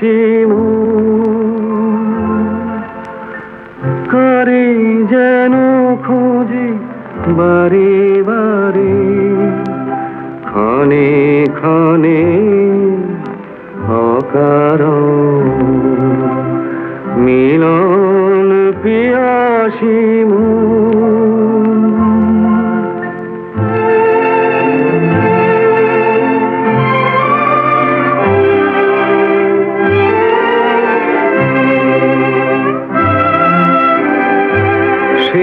শিমু করে যেন খুঁজি বারে বারে খনে খনে অকার মিলন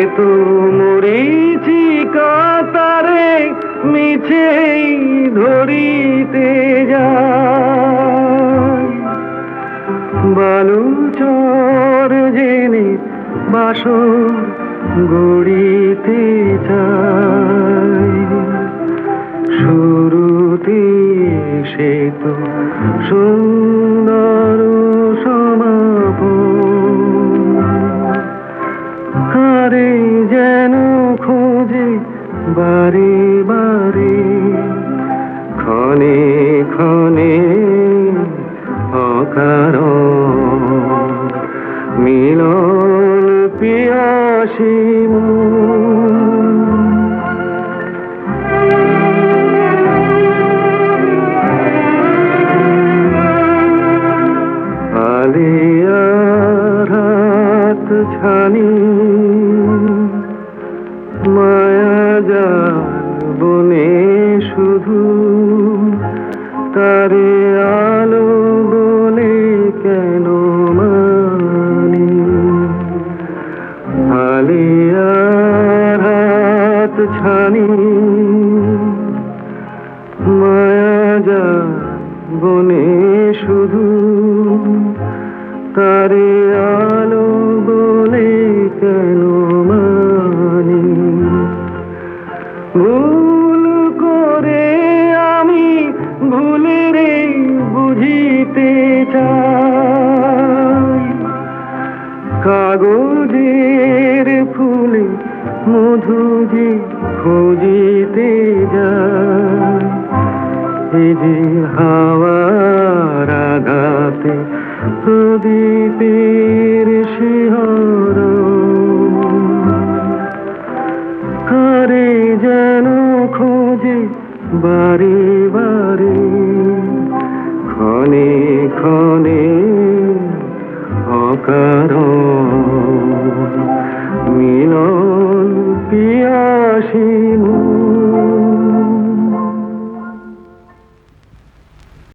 সে তো মরিচি কাতারে, মিছেই ধরিতে যায় বালু চর জেনে বাসর গড়িতে চায় শুরুতে সে মিলন পিয়াসী আলিয়া রাত ছানি ছানি। মায়া যা বনে শুধু, তারে আলো বলে কেন মানি? ভুল করে আমি ভুলেরে বুঝিতে চাই। কাগজের ফুলে মধুজি যে খুঁজিতে যায়। এ যে হাওয়ার প্রদীপের শিহর। করে যেন খোঁজে বারে বারে, ক্ষণে খনে অকারণ she